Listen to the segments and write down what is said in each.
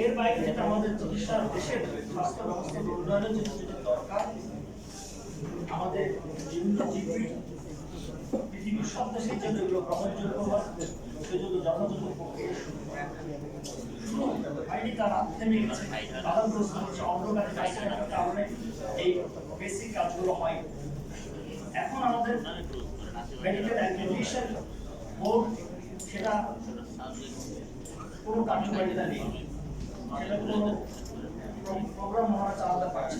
এর বাইরে যেটা আমাদের চিকিৎসার দেশের স্বাস্থ্য ব্যবস্থার উন্নয়নের জন্য যেটা দরকার, আমাদের বিভিন্ন জীবী পৃথিবীর সব দেশের জন্য এগুলো গ্রহণযোগ্য হয় সেজন্য যথাযথ প্রক্রিয়া এখন আমাদের মেডিকেল অ্যাক্টিভিশন বোর্ড সেটা কোনো কার্যকারিতা নেই সেটা কোনো প্রোগ্রাম ওনারা চালাতে পারছে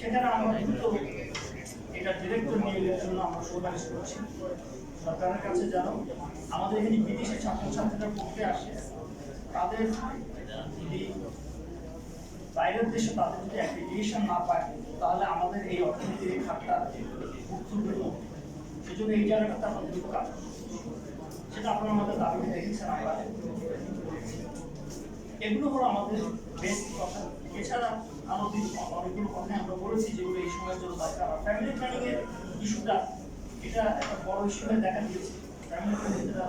সেখানে আমরা দ্রুত এটা ডিরেক্টর নিয়োগের জন্য আমরা সুপারিশ করছি। সরকারের কাছে যেন আমাদের এখানে বিদেশি ছাত্রছাত্রীরা পড়তে আসে, তাদের যদি বাইরের দেশে তাদের যদি অ্যাপ্লিকেশন না পায়, তাহলে আমাদের এই অর্থনীতির এই খাতটা উত্তর সেজন্য এই জায়গাটাতে আমরা দ্রুত কাজ। সেটা আপনারা আমাদের দাবি দেখেছেন, আমরা এগুলো হলো আমাদের বেসিক কথা। এছাড়া আমাদের অনেকগুলো কথা আমরা বলেছি, যেগুলো এই সময়ের জন্য দরকার। ফ্যামিলি প্ল্যানিং এর ইস্যুটা এটা একটা বড় ইস্যু হয়ে দেখা দিয়েছে। ফ্যামিলি প্ল্যানিং যারা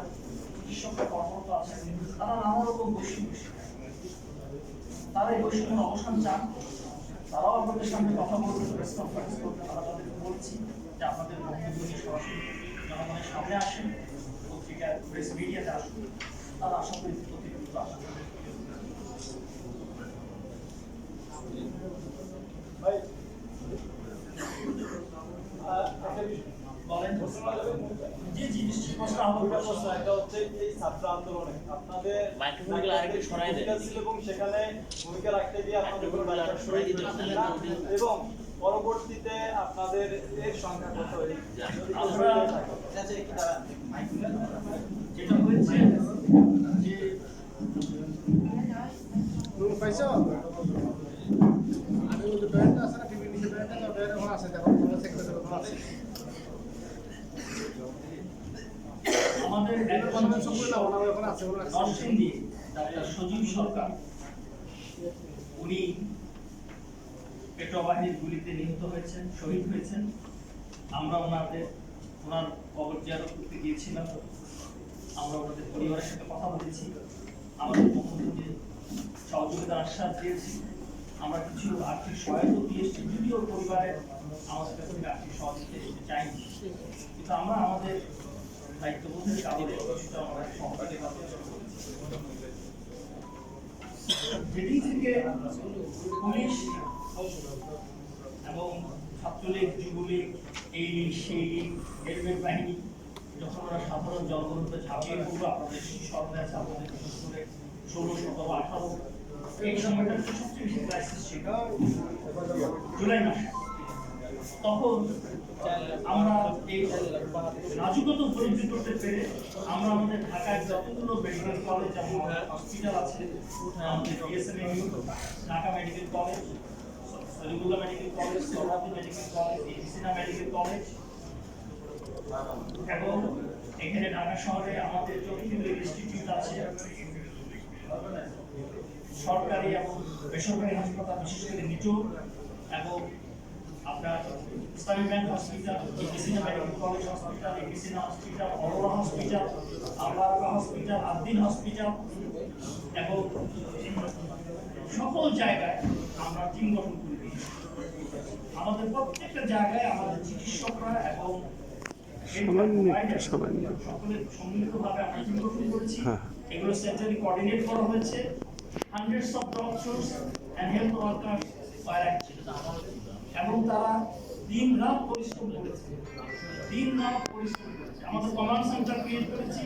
চিকিৎসকরা কর্মরত আছেন। তারা নানা রকম বৈষম্য তারা এই বৈষম্যের অবসান চান। তারাও আপনাদের সামনে কথা বলতে প্রেস কনফারেন্স করতে তারা তাদেরকে বলছি যে আপনাদের বক্তব্য নিয়ে সরাসরি জনগণের সামনে আসেন। পত্রিকা প্রেস মিডিয়াতে আসুন তারা আশা করি অতি দ্রুত আসবে ভাই আহ, একটা বিষয়। বলেন জি জি নিশ্চয়ই প্রশ্ন আমার প্রশ্ন। প্রশ্ন হচ্ছে এই ছাত্র আন্দোলনে। আপনাদের মাইক্রোফোনগুলো আরেকটু সরাই দেন। এবং সেখানে ভূমিকা রাখতে গিয়ে আপনাদের। এবং পরবর্তীতে আপনাদের এর সংখ্যা কত। যেটা হয়েছে যে তুমি আমি বলতে ব্যান্ড আছে না? ব্যান্ড আছে ব্যান্ড আছে দেখো করে আছে। আমাদের করে দাও নরসিংদী ডাক্তার সজীব সরকার। উনি পেট্রো বাহিনীর গুলিতে নিহত হয়েছেন, শহীদ হয়েছেন। আমরা ওনাদের ওনার কবর জিয়ারত করতে গিয়েছিলাম। আমরা ওনাদের পরিবারের সাথে কথা বলেছি। আমাদের পক্ষ সহযোগিতার আশ্বাস দিয়েছি। আমরা কিছু আর্থিক সহায়তা দিয়ে এসেছি যদিও পরিবারের আমাদের কাছ থেকে আর্থিক সহযোগিতা দিতে চাইনি। কিন্তু আমরা আমাদের দায়িত্ববোধের কারণে কিছুটা আমরা করেছি। যেদিন থেকে পুলিশ এবং ছাত্রলীগ, যুবলীগ, এই সেই হেলমেট বাহিনী, যখন ওরা সাধারণ জনগণকে ঝাঁপিয়ে পড়ল আপনাদের স্মরণে আছে আপনাদের বিশেষ করে ষোলো, সতেরো, আঠারো, এই সময়টা সবচেয়ে বেশি ক্রাইসিস জুলাই মাসে। তখন আমরা এই নাজুকতা উপলব্ধি করতে পেরে আমরা আমাদের ঢাকায় যতগুলো মেডিকেল কলেজ এবং হসপিটাল আছে, আমাদের BSMMU Dhaka medical college Salimullah medical college Suhrawardy medical college এডিসিনা medical college এবং এখানে ঢাকা শহরে আমাদের যতগুলো ইনস্টিটিউট আছে, সরকারি এবং বেসরকারি হাসপাতাল, বিশেষ করে নিচু, এবং আপনার ইসলামী ব্যাংক হসপিটাল এডিসিনা medical college hospital এডিসিনা hospital Aurora hospital Al-Baraka hospital Ad-din hospital এবং সকল জায়গায় আমরা টিম গঠন করে। আমাদের প্রত্যেকটা জায়গায় আমাদের চিকিৎসকরা এবং সামান্য একটু সামান্য। সম্মিলিতভাবে আমরা টিম গঠন করেছি? হ্যাঁ। এগুলো সেন্টারে কোঅর্ডিনেট করা হয়েছে। Hundreds of doctors and health worker এবং তারা দিন রাত পরিশ্রম করেছে। দিন রাত পরিশ্রম করেছে। আমাদের কমান্ড সেন্টার ক্রিয়েট করেছি।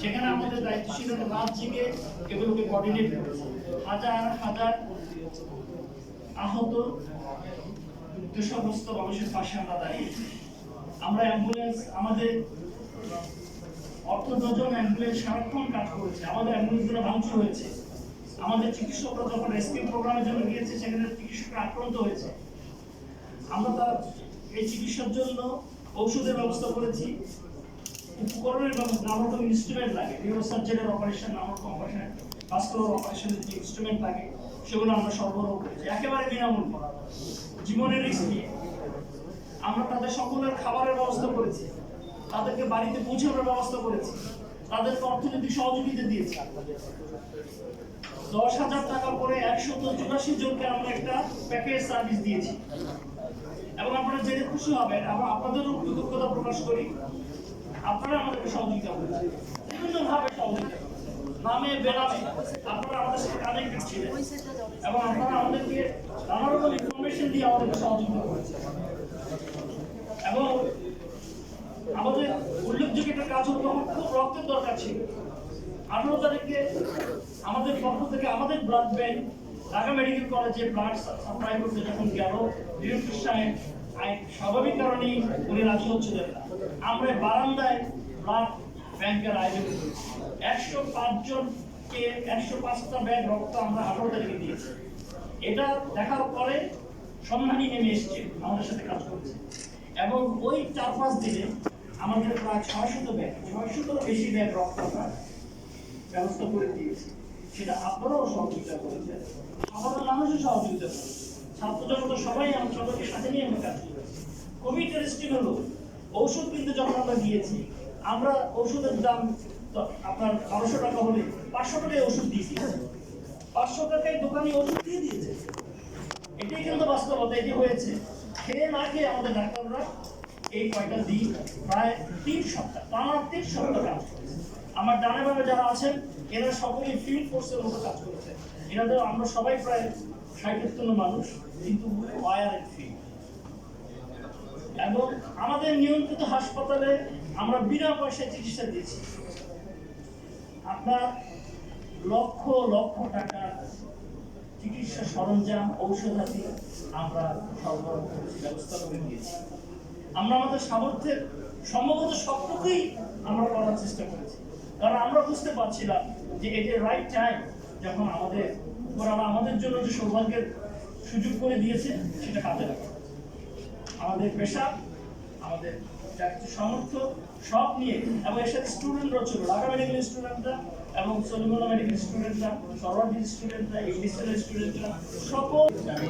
সেখানে আমাদের দায়িত্বশীলরা রাত জেগে এগুলোকে কোঅর্ডিনেট করেছে। হাজার হাজার আহত দুঃসমস্ত মানুষের পাশে আমরা দাঁড়িয়েছি আমরা অ্যাম্বুলেন্স আমাদের অর্থ ডজন অ্যাম্বুলেন্স সারাক্ষণ কাজ করেছে। আমাদের অ্যাম্বুলেন্সগুলো ভাঙচুর হয়েছে। আমাদের চিকিৎসকরা যখন রেস্কিউ প্রোগ্রামের জন্য গিয়েছে, সেখানে চিকিৎসকরা আক্রান্ত হয়েছে। আমরা তার এই চিকিৎসার জন্য ঔষধের ব্যবস্থা করেছি। উপকরণের ব্যবস্থা, নানা রকম ইনস্ট্রুমেন্ট লাগে। নিউরোসার্জারির অপারেশন নানা রকম অপারেশন ভাস্কুলার অপারেশনের যে ইনস্ট্রুমেন্ট লাগে। সেগুলো আমরা সরবরাহ করেছি একেবারে বিনামূল্য জীবনের রিস্ক আমরা তাদের সকলের খাবারের ব্যবস্থা করেছি। তাদেরকে বাড়িতে পৌঁছানোর ব্যবস্থা করেছি। তাদেরকে অর্থনৈতিক সহযোগিতা দিয়েছি। দশ হাজার টাকা করে একশো চুরাশি জনকে আমরা একটা প্যাকেজ সার্ভিস দিয়েছি। এবং আপনারা জেনে খুশি হবেন, এবং আপনাদেরও কৃতজ্ঞতা প্রকাশ করি আপনারা আমাদেরকে সহযোগিতা করেছেন। বিভিন্নভাবে সহযোগিতা। নামে বেনামে আপনারা আমাদের সাথে কানেক্টেড ছিলেন। এবং আপনারা আমাদেরকে নানা রকম ইনফরমেশন দিয়ে আমাদেরকে সহযোগিতা করেছেন। এবং আমাদের উল্লেখযোগ্য একটা কাজ হলো তখন খুব রক্তের দরকার ছিল। আঠারো তারিখে আমাদের পক্ষ থেকে আমাদের ব্লাড ব্যাংক ঢাকা মেডিকেল কলেজে ব্লাড সাপ্লাই করতে যখন গেল ডিরেক্টর সাহেব স্বাভাবিক কারণেই উনি রাজি হচ্ছিলেন না। আমরা বারান্দায় ব্লাড ব্যাংকের আয়োজন করেছি। একশো পাঁচজনকে একশো পাঁচটা ব্যাগ রক্ত আমরা আঠারো তারিখে দিয়েছি। এটা দেখার পরে সম্মানী নেমে এসছে, আমাদের সাথে কাজ করছে। এবং ওই চার পাঁচ দিনে আমাদের প্রায় ছয়শত ব্যাগ ছয়শত বেশি ব্যাগ রক্ত আমরা ব্যবস্থা করে দিয়েছি। সেটা আপনারাও সহযোগিতা করেছেন, সাধারণ মানুষও সহযোগিতা করেছে ছাত্র জগত সবাই আমরা সবাইকে সাথে নিয়ে আমরা কাজ করেছি। কোভিড টেস্টিং হলো, ঔষধ কিনতে যখন আমরা গিয়েছি আমরা ওষুধের দাম আপনার বারোশো টাকা হলে পাঁচশো টাকায় ওষুধ দিয়েছি। পাঁচশো টাকায় দোকানে ওষুধ দিয়ে দিয়েছে। এটাই কিন্তু বাস্তবতা, এটি হয়েছে। খেয়ে না খেয়ে আমাদের ডাক্তাররা এই কয়টা দিন, প্রায় তিন সপ্তাহ, টানা তিন সপ্তাহ কাজ আমার ডানে বামে যারা আছেন, এরা সকলেই ফিল্ড ফোর্সের মতো কাজ করেছে। এনাদের আমরা সবাই প্রায় ষাটাত্তর মানুষ, কিন্তু ওয়ার ফিল্ড এবং আমাদের নিয়ন্ত্রিত হাসপাতালে আমরা বিনা পয়সায় চিকিৎসা দিয়েছি। আপনার লক্ষ লক্ষ টাকা চিকিৎসা সরঞ্জাম ঔষধ ঔষধাদি আমরা সরবরাহ করেছি ব্যবস্থা করে দিয়েছি। আমরা আমাদের সামর্থ্যের সম্ভবত সবটুকুই আমরা করার চেষ্টা করেছি। কারণ আমরা বুঝতে পারছিলাম যে এটা রাইট টাইম যখন আমাদের ওরা আমাদের জন্য যে সৌভাগ্যের সুযোগ করে দিয়েছে, সেটা কাজে লাগা আমাদের পেশা আমাদের যা কিছু সামর্থ্য, সব নিয়ে, এবং এর সাথে স্টুডেন্টরা ছিল ঢাকা মেডিকেল স্টুডেন্টরা এবং সলিমুল মেডিকেল স্টুডেন্টরা সরওয়ার্ডি স্টুডেন্টরা ইংলিশ স্টুডেন্টরা সকল আমি